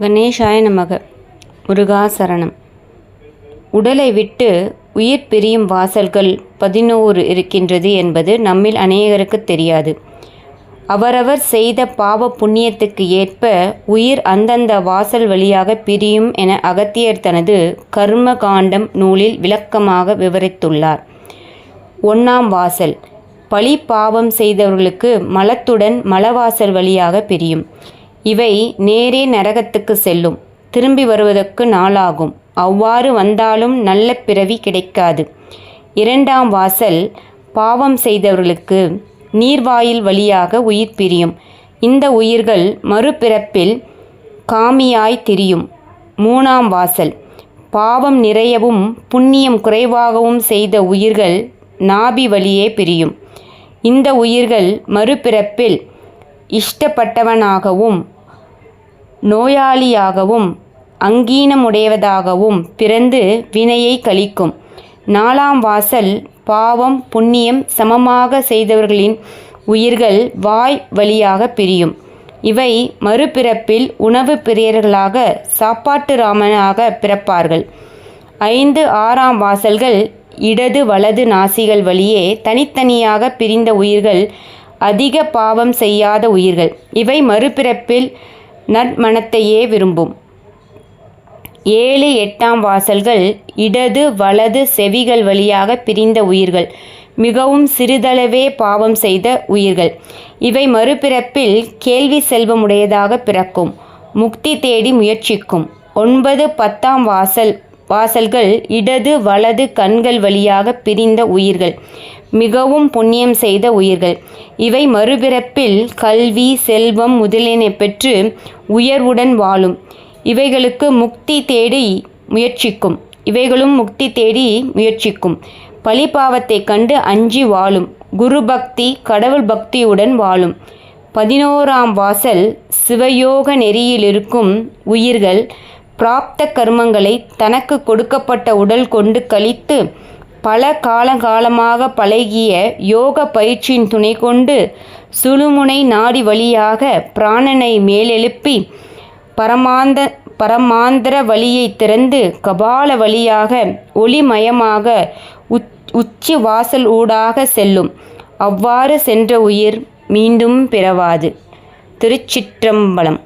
கணேஷாய நமக. முருகாசரணம் உடலை விட்டு உயிர் பிரியும் வாசல்கள் பதினோரு இருக்கின்றது என்பது நம்மில் அநேகருக்கு தெரியாது. அவரவர் செய்த பாவ புண்ணியத்துக்கு ஏற்ப உயிர் அந்தந்த வாசல் வழியாக பிரியும் என அகத்தியர் தனது கர்ம காண்டம் நூலில் விளக்கமாக விவரித்துள்ளார். ஒன்றாம் வாசல். பழி பாவம் செய்தவர்களுக்கு மலத்துடன் மலவாசல் வழியாக பிரியும். இவை நேரே நரகத்துக்கு செல்லும். திரும்பி வருவதற்கு நாளாகும். அவ்வாறு வந்தாலும் நல்ல பிறவி கிடைக்காது. இரண்டாம் வாசல் பாவம் செய்தவர்களுக்கு நீர்வாயில் வழியாக உயிர் பிரியும். இந்த உயிர்கள் மறுபிறப்பில் காமியாய் திரியும். மூணாம் வாசல் பாவம் நிறையவும் புண்ணியம் குறைவாகவும் செய்த உயிர்கள் நாபி வழியே பிரியும். இந்த உயிர்கள் மறுபிறப்பில் இஷ்டப்பட்டவனாகவும் நோயாளியாகவும் அங்கீனமுடையவதாகவும் பிறந்து வினையை கழிக்கும். நாலாம் வாசல் பாவம் புண்ணியம் சமமாக செய்தவர்களின் உயிர்கள் வாய் வழியாக பிரியும். இவை மறுபிறப்பில் உணவு பிரியர்களாக சாப்பாட்டு ராமனாக பிறப்பார்கள். ஐந்து ஆறாம் வாசல்கள் இடது வலது நாசிகள் வழியே தனித்தனியாக பிரிந்த உயிர்கள் அதிக பாவம் செய்யாத உயிர்கள். இவை மறுபிறப்பில் நற்மணத்தையே விரும்பும். ஏழு எட்டாம் வாசல்கள் இடது வலது செவிகள் வழியாக பிரிந்த உயிர்கள். மிகவும் சிறிதளவே பாவம் செய்த உயிர்கள். இவை மறுபிறப்பில் கேள்வி செல்வமுடையதாக பிறக்கும். முக்தி தேடி முயற்சிக்கும். ஒன்பது பத்தாம் வாசல் வாசல்கள் இடது வலது கண்கள் வழியாக பிரிந்த உயிர்கள். மிகவும் புண்ணியம் செய்த உயிர்கள். இவை மறுபிறப்பில் கல்வி செல்வம் முதலியன பெற்று உயர்வுடன் வாழும். இவைகளுக்கு முக்தி தேடி முயற்சிக்கும். இவைகளும் முக்தி தேடி முயற்சிக்கும். பழிபாவத்தை கண்டு அஞ்சி வாழும். குரு பக்தி கடவுள் பக்தியுடன் வாழும். பதினோராம் வாசல் சிவயோக நெறியில் இருக்கும் உயிர்கள் பிராப்த கர்மங்களை தனக்கு கொடுக்கப்பட்ட உடல் கொண்டு கழித்து பல காலகாலமாக பழகிய யோக பயிற்சியின் துணை கொண்டு சுழுமுனை நாடி வழியாக பிராணனை மேலெழுப்பி பரமாந்த பரமாந்திர வழியை திறந்து கபால வழியாக ஒளிமயமாக உச்சி வாசல் ஊடாக செல்லும். அவ்வாறு சென்ற உயிர் மீண்டும் பிறவாது. திருச்சிற்றம்பலம்.